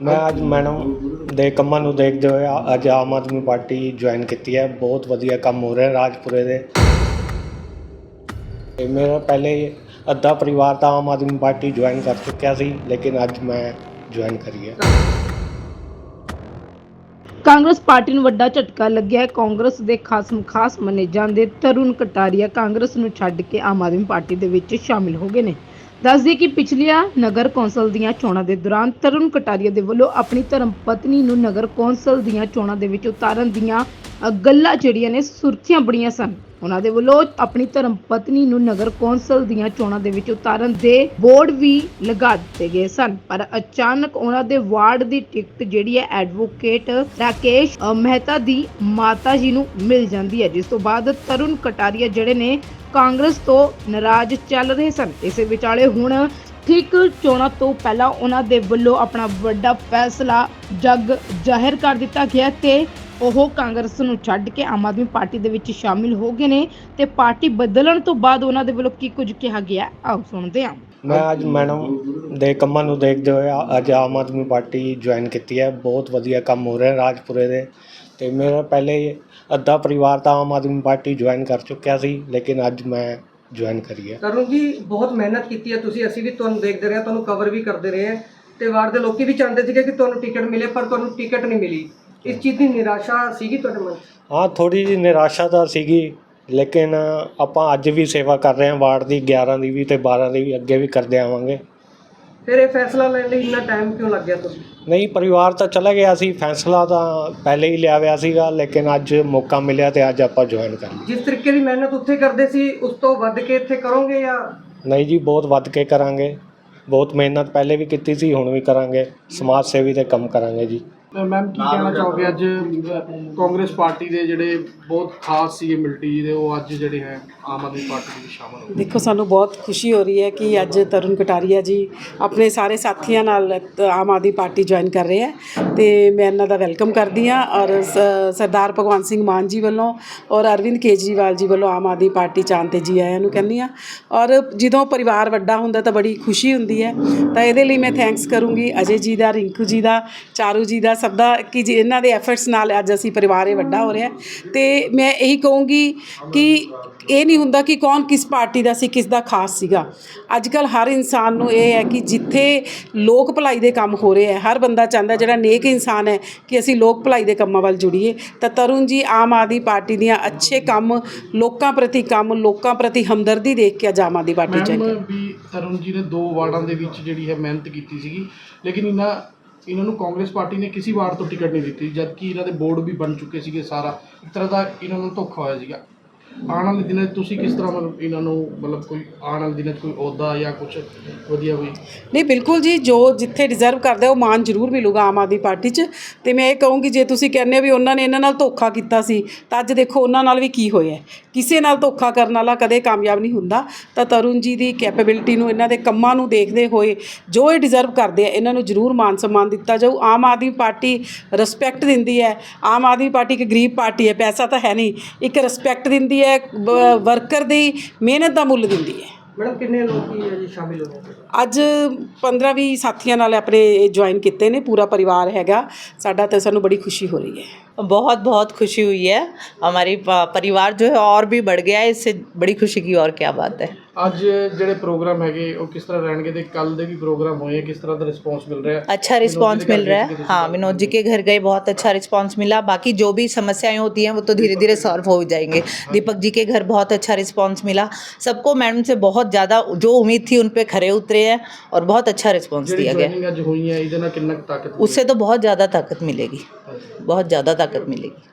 ਮੈਂ ਅੱਜ ਮੈਡਮ ਦੇ ਕੰਮਾਂ ਨੂੰ ਦੇਖਦੇ ਹੋਏ ਅੱਜ ਆਮ ਆਦਮੀ ਪਾਰਟੀ ਜੁਆਇਨ ਕੀਤੀ ਹੈ। ਬਹੁਤ ਵਧੀਆ ਕੰਮ ਹੋ ਰਿਹਾ ਰਾਜਪੁਰੇ ਦੇ। ਤੇ ਮੇਰਾ ਪਹਿਲੇ ਅੱਧਾ ਪਰਿਵਾਰ ਤਾਂ ਆਮ ਆਦਮੀ ਪਾਰਟੀ ਜੁਆਇਨ ਕਰ ਚੁੱਕਿਆ ਸੀ, ਲੇਕਿਨ ਅੱਜ ਮੈਂ ਜੁਆਇਨ ਕਰੀ ਹੈ। ਕਾਂਗਰਸ ਪਾਰਟੀ ਨੂੰ ਵੱਡਾ ਝਟਕਾ ਲੱਗਿਆ ਹੈ। ਕਾਂਗਰਸ ਦੇ ਖਾਸਮ ਖਾਸ ਮੰਨੇ ਜਾਂਦੇ ਤਰੁਣ ਕਟਾਰੀਆ ਕਾਂਗਰਸ ਨੂੰ ਛੱਡ ਕੇ ਆਮ ਆਦਮੀ ਪਾਰਟੀ ਦੇ ਵਿੱਚ ਸ਼ਾਮਿਲ ਹੋ ਗਏ ਨੇ। ਦੱਸਦੀ ਕਿ ਪਿਛਲੀਆਂ ਨਗਰ ਕੌਂਸਲ ਦੀਆਂ ਚੋਣਾਂ ਦੇ ਦੌਰਾਨ ਤਰੁਣ ਕਟਾਰੀਆ ਦੇ ਵੱਲੋਂ ਆਪਣੀ ਧਰਮ ਪਤਨੀ ਨੂੰ ਨਗਰ ਕੌਂਸਲ ਦੀਆਂ ਚੋਣਾਂ ਦੇ ਵਿੱਚ ਉਤਾਰਨ ਦੀਆਂ ਅ, ਗੱਲਾਂ ਜਿਹੜੀਆਂ ਨੇ ਸੁਰਖੀਆਂ ਬੜੀਆਂ ਸਨ। ਉਹਨਾਂ ਦੇ ਵੱਲੋਂ ਆਪਣੀ ਧਰਮ ਪਤਨੀ ਨੂੰ ਨਗਰ ਕੌਂਸਲ ਦੀਆਂ ਚੋਣਾਂ ਦੇ ਵਿੱਚ ਉਤਾਰਨ ਦੇ ਬੋਰਡ ਵੀ ਲਗਾ ਦਿੱਤੇ ਗਏ ਸਨ। ਪਰ ਅਚਾਨਕ ਉਹਨਾਂ ਦੇ ਵਾਰਡ ਦੀ ਟਿਕਟ ਜਿਹੜੀ ਹੈ ਐਡਵੋਕੇਟ ਰਾਕੇਸ਼ ਮਹਿਤਾ ਦੀ ਮਾਤਾ ਜੀ ਨੂੰ ਮਿਲ ਜਾਂਦੀ ਹੈ। ਜਿਸ ਤੋਂ ਬਾਅਦ ਤਰੁਣ ਕਟਾਰੀਆ ਜਿਹੜੇ ਨੇ ਕਾਂਗਰਸ ਤੋਂ ਨਾਰਾਜ਼ ਚੱਲ ਰਹੇ ਸਨ। ਇਸੇ ਵਿਚਾਲੇ ਹੁਣ ਠੀਕ ਚੋਣਾਂ ਤੋਂ ਪਹਿਲਾਂ ਉਹਨਾਂ ਦੇ ਵੱਲੋਂ ਆਪਣਾ ਵੱਡਾ ਫੈਸਲਾ ਜਗ ਜ਼ਾਹਿਰ ਕਰ ਦਿੱਤਾ ਗਿਆ ਤੇ ਉਹ ਕਾਂਗਰਸ ਨੂੰ ਛੱਡ ਕੇ ਆਮ ਆਦਮੀ ਪਾਰਟੀ ਦੇ ਵਿੱਚ ਸ਼ਾਮਿਲ ਹੋ ਗਏ ਨੇ ਤੇ ਪਾਰਟੀ ਬਦਲਣ ਤੋਂ ਬਾਅਦ ਉਹਨਾਂ ਦੇ ਵੱਲੋਂ ਕੀ ਕੁਝ ਕਿਹਾ ਗਿਆ ਆਓ ਸੁਣਦੇ ਹਾਂ। ਮੈਂ ਅੱਜ ਮੈਡਮ ਦੇ ਕੰਮਾਂ ਨੂੰ ਦੇਖਦੇ ਹੋਏ ਅੱਜ ਆਮ ਆਦਮੀ ਪਾਰਟੀ ਜੁਆਇਨ ਕੀਤੀ ਹੈ। ਬਹੁਤ ਵਧੀਆ ਕੰਮ ਹੋ ਰਿਹਾ ਰਾਜਪੁਰੇ ਦੇ ਤੇ ਮੇਰਾ ਪਹਿਲੇ ਅੱਧਾ ਪਰਿਵਾਰ ਤਾਂ ਆਮ ਆਦਮੀ ਪਾਰਟੀ ਜੁਆਇਨ ਕਰ ਚੁੱਕਿਆ ਸੀ ਲੇਕਿਨ ਅੱਜ ਮੈਂ ਜੁਆਇਨ ਕਰੀ ਹੈ। ਤਰੁਣ ਜੀ ਬਹੁਤ ਮਿਹਨਤ ਕੀਤੀ ਹੈ ਤੁਸੀਂ। ਅਸੀਂ ਵੀ ਤੁਹਾਨੂੰ ਦੇਖਦੇ ਰਹੇ ਹਾਂ, ਤੁਹਾਨੂੰ ਕਵਰ ਵੀ ਕਰਦੇ ਰਹੇ ਹਾਂ ਤੇ ਵਾਰ ਦੇ ਲੋਕੀ ਵੀ ਚਾਹੁੰਦੇ ਸੀਗੇ ਕਿ ਤੁਹਾਨੂੰ ਟਿਕਟ ਮਿਲੇ ਪਰ ਤੁਹਾਨੂੰ ਟਿਕਟ ਨਹੀਂ ਮਿਲੀ। ਇਸ ਚੀਜ਼ ਦੀ ਨਿਰਾਸ਼ਾ ਸੀਗੀ ਤੁਹਾਡੇ ਮਨ 'ਚ? ਹਾਂ ਥੋੜੀ ਜਿਹੀ ਨਿਰਾਸ਼ਾ ਤਾਂ ਸੀਗੀ ਲੇਕਿਨ ਆਪਾਂ ਅੱਜ ਵੀ ਸੇਵਾ ਕਰ ਰਹੇ ਹਾਂ ਵਾਰਡ ਦੀ 11 ਦੀ ਵੀ ਤੇ 12 ਦੀ ਵੀ ਅੱਗੇ ਵੀ ਕਰਦੇ ਆਵਾਂਗੇ। ਫਿਰ ਇਹ ਫੈਸਲਾ ਲੈਣ ਲਈ ਇੰਨਾ ਟਾਈਮ ਕਿਉਂ ਲੱਗ ਗਿਆ ਤੁਹਾਨੂੰ? ਨਹੀਂ ਪਰਿਵਾਰ ਤਾਂ ਚਲਾ ਗਿਆ ਸੀ ਫੈਸਲਾ ਤਾਂ ਪਹਿਲੇ ਹੀ ਲਿਆ ਹੋਇਆ ਸੀਗਾ ਲੇਕਿਨ ਅੱਜ ਮੌਕਾ ਮਿਲਿਆ ਤੇ ਅੱਜ ਆਪਾਂ ਜੁਆਇਨ ਕਰ ਲਈ ਜਿਸ ਤਰੀਕੇ ਦੀ ਮਿਹਨਤ ਉੱਥੇ ਕਰਦੇ ਸੀ ਉਸ ਤੋਂ ਵੱਧ ਕੇ ਇੱਥੇ ਕਰੋਗੇ ਜਾਂ? ਨਹੀਂ ਜੀ ਬਹੁਤ ਵੱਧ ਕੇ ਕਰਾਂਗੇ। ਬਹੁਤ ਮਿਹਨਤ ਪਹਿਲੇ ਵੀ ਕੀਤੀ ਸੀ ਹੁਣ ਵੀ ਕਰਾਂਗੇ। ਸਮਾਜ ਸੇਵੀ ਦੇ ਕੰਮ ਕਰਾਂਗੇ ਜੀ। ਮੈਮ ਕੀ ਕਹਿਣਾ ਚਾਹੋਗੇ ਅੱਜ ਕਾਂਗਰਸ ਪਾਰਟੀ ਦੇ ਜਿਹੜੇ ਬਹੁਤ ਖਾਸ ਸੀਗੇ ਮਿਲਟੀ ਦੇ ਉਹ ਅੱਜ ਜਿਹੜੇ ਹੈ ਆਮ ਆਦਮੀ ਪਾਰਟੀ ਦੇ ਵਿੱਚ ਸ਼ਾਮਲ ਹੋ ਗਏ। ਦੇਖੋ ਸਾਨੂੰ ਬਹੁਤ ਖੁਸ਼ੀ ਹੋ ਰਹੀ ਹੈ ਕਿ ਅੱਜ ਤਰੁਣ ਕਟਾਰੀਆ ਜੀ ਆਪਣੇ ਸਾਰੇ ਸਾਥੀਆਂ ਨਾਲ ਆਮ ਆਦਮੀ ਪਾਰਟੀ ਜੁਆਇਨ ਕਰ ਰਹੇ ਹੈ ਤੇ ਮੈਂ ਇਹਨਾਂ ਦਾ ਵੈਲਕਮ ਕਰਦੀ ਹਾਂ ਔਰ ਸਰਦਾਰ ਭਗਵੰਤ ਸਿੰਘ ਮਾਨ ਜੀ ਵੱਲੋਂ ਔਰ ਅਰਵਿੰਦ ਕੇਜਰੀਵਾਲ ਜੀ ਵੱਲੋਂ ਆਮ ਆਦਮੀ ਪਾਰਟੀ ਚਾਂ ਤੇ ਜੀ ਆਇਆਂ ਨੂੰ ਕਹਿੰਦੀ ਹਾਂ ਔਰ ਜਦੋਂ ਪਰਿਵਾਰ ਵੱਡਾ ਹੁੰਦਾ ਤਾਂ ਬੜੀ ਖੁਸ਼ੀ ਹੁੰਦੀ ਹੈ ਤਾਂ ਇਹਦੇ ਲਈ ਮੈਂ ਥੈਂਕਸ ਕਰੂੰਗੀ ਅਜੇ ਜੀ ਦਾ ਰਿੰਕੂ ਜੀ ਦਾ ਚਾਰੂ ਜੀ ਦਾ ਸਭ ਦਾ ਕਿ ਜੀ ਇਹਨਾਂ ਦੇ ਐਫਰਟਸ ਨਾਲ ਅੱਜ ਅਸੀਂ ਪਰਿਵਾਰ ਇਹ ਵੱਡਾ ਹੋ ਰਿਹਾ। ਤੇ ਮੈਂ ਇਹੀ ਕਹੂੰਗੀ ਕਿ ਇਹ ਨਹੀਂ ਹੁੰਦਾ ਕਿ ਕੌਣ ਕਿਸ ਪਾਰਟੀ ਦਾ ਸੀ ਕਿਸ ਦਾ ਖਾਸ ਸੀਗਾ। ਅੱਜ ਕੱਲ ਹਰ ਇਨਸਾਨ ਨੂੰ ਇਹ ਹੈ ਕਿ ਜਿੱਥੇ ਲੋਕ ਭਲਾਈ ਦੇ ਕੰਮ ਹੋ ਰਹੇ ਹੈ ਹਰ ਬੰਦਾ ਚਾਹੁੰਦਾ ਜਿਹੜਾ ਨੇਕ ਇਨਸਾਨ ਹੈ ਕਿ ਅਸੀਂ ਲੋਕ ਭਲਾਈ ਦੇ ਕੰਮਾਂ ਵੱਲ ਜੁੜੀਏ। ਤਾਂ ਤਰੁਣ ਜੀ ਆਮ ਆਦਮੀ ਪਾਰਟੀ ਦੀਆਂ ਅੱਛੇ ਕੰਮ ਲੋਕਾਂ ਪ੍ਰਤੀ ਕੰਮ ਲੋਕਾਂ ਪ੍ਰਤੀ ਹਮਦਰਦੀ ਦੇਖ ਕੇ ਆਮ ਆਦਮੀ ਪਾਰਟੀ ਚ ਮੈਮ ਵੀ ਤਰੁਣ ਜੀ ਨੇ ਦੋ ਵਾਰਡਾਂ ਦੇ ਵਿੱਚ ਜਿਹੜੀ ਹੈ ਮਿਹਨਤ ਕੀਤੀ ਸੀਗੀ। ਲੇਕਿਨ ਇਹਨਾਂ ਇਹਨਾਂ ਨੂੰ ਕਾਂਗਰਸ ਪਾਰਟੀ ਨੇ ਕਿਸੇ ਵਾਰ ਤੋਂ ਟਿਕਟ ਨਹੀਂ ਦਿੱਤੀ, ਜਦਕਿ ਇਹਨਾਂ ਦੇ ਬੋਰਡ ਵੀ ਬਣ ਚੁੱਕੇ ਸੀਗੇ ਸਾਰਾ। ਇੱਕ ਤਰ੍ਹਾਂ ਦਾ ਇਹਨਾਂ ਨੂੰ ਧੋਖਾ ਹੋਇਆ ਸੀਗਾ। ਆਉਣ ਵਾਲੇ ਦਿਨਾਂ 'ਚ ਤੁਸੀਂ ਕਿਸ ਤਰ੍ਹਾਂ ਮਤਲਬ ਇਹਨਾਂ ਨੂੰ ਮਤਲਬ ਕੋਈ ਆਉਣ ਵਾਲੇ ਦਿਨਾਂ 'ਚ ਕੋਈ ਅਹੁਦਾ ਜਾਂ ਕੁਝ ਵਧੀਆ ਕੋਈ ਨਹੀਂ, ਬਿਲਕੁਲ ਜੀ, ਜੋ ਜਿੱਥੇ ਡਿਜ਼ਰਵ ਕਰਦਾ ਉਹ ਮਾਨ ਜ਼ਰੂਰ ਮਿਲੂਗਾ ਆਮ ਆਦਮੀ ਪਾਰਟੀ 'ਚ। ਤੇ ਮੈਂ ਇਹ ਕਹੂੰਗੀ, ਜੇ ਤੁਸੀਂ ਕਹਿੰਦੇ ਹੋ ਵੀ ਉਹਨਾਂ ਨੇ ਇਹਨਾਂ ਨਾਲ ਧੋਖਾ ਕੀਤਾ ਸੀ, ਤਾਂ ਅੱਜ ਦੇਖੋ ਉਹਨਾਂ ਨਾਲ ਵੀ ਕੀ ਹੋਇਆ। ਕਿਸੇ ਨਾਲ ਧੋਖਾ ਕਰਨ ਵਾਲਾ ਕਦੇ ਕਾਮਯਾਬ ਨਹੀਂ ਹੁੰਦਾ। ਤਾਂ ਤਰੁਣ ਜੀ ਦੀ ਕੈਪੇਬਿਲਿਟੀ ਨੂੰ, ਇਹਨਾਂ ਦੇ ਕੰਮਾਂ ਨੂੰ ਦੇਖਦੇ ਹੋਏ, ਜੋ ਇਹ ਡਿਜ਼ਰਵ ਕਰਦੇ ਆ, ਇਹਨਾਂ ਨੂੰ ਜ਼ਰੂਰ ਮਾਨ ਸਨਮਾਨ ਦਿੱਤਾ ਜਾਊ। ਆਮ ਆਦਮੀ ਪਾਰਟੀ ਰਿਸਪੈਕਟ ਦਿੰਦੀ ਹੈ। ਆਮ ਆਦਮੀ ਪਾਰਟੀ ਇੱਕ ਗਰੀਬ ਪਾਰਟੀ ਹੈ, ਪੈਸਾ ਤਾਂ ਹੈ ਨਹੀਂ। ਇੱਕ ਰਿਸਪੈਕਟ ਦਿੰਦੀ ਹੈ ਵਰਕਰ ਦੀ ਮਿਹਨਤ ਦਾ ਮੁੱਲ ਦਿੰਦੀ ਹੈ ਮੈਡਮ ਕਿੰਨੇ ਲੋਕੀ ਹੈ ਜੀ ਸ਼ਾਮਿਲ ਹੋਏ ਅੱਜ 15-20 ਸਾਥੀਆਂ ਨਾਲ ਆਪਣੇ ਜੁਆਇਨ ਕੀਤੇ ਨੇ ਪੂਰਾ ਪਰਿਵਾਰ ਹੈਗਾ ਸਾਡਾ ਤੇ ਸਾਨੂੰ ਬੜੀ ਖੁਸ਼ੀ ਹੋ ਰਹੀ ਹੈ बहुत बहुत खुशी हुई है हमारी प- परिवार जो है और भी बढ़ गया है इससे बड़ी खुशी की और क्या बात है ਅੱਜ ਜਿਹੜੇ ਪ੍ਰੋਗਰਾਮ ਹੈਗੇ ਉਹ ਕਿਸ ਤਰ੍ਹਾਂ ਰਹਿਣਗੇ ਤੇ ਕੱਲ ਦੇ ਵੀ ਪ੍ਰੋਗਰਾਮ ਹੋਏ ਆ, ਕਿਸ ਤਰ੍ਹਾਂ ਦਾ ਰਿਸਪੌਂਸ ਮਿਲ ਰਿਹਾ ਹੈ अच्छा रिस्पांस मिल रहा है हाँ विनोद जी के घर गए बहुत अच्छा रिस्पांस मिला बाकी जो भी समस्याएं होती हैं वो तो धीरे धीरे सॉल्व हो जाएंगे दीपक जी के घर बहुत अच्छा रिस्पांस मिला सबको मैडम से बहुत ज़्यादा जो उम्मीद थी उन पे खरे उतरे हैं और बहुत अच्छा रिस्पांस ਜਿਹੜੀ दिया गया ਜੁਆਇਨਿੰਗ ਅੱਜ ਹੋਈ ਹੈ ਇਹਦੇ ਨਾਲ ਕਿੰਨਾ ਕੁ ਤਾਕਤ ਮਿਲੀ? उससे तो बहुत ज़्यादा ताकत मिलेगी बहुत ज़्यादा ताकत मिलेगी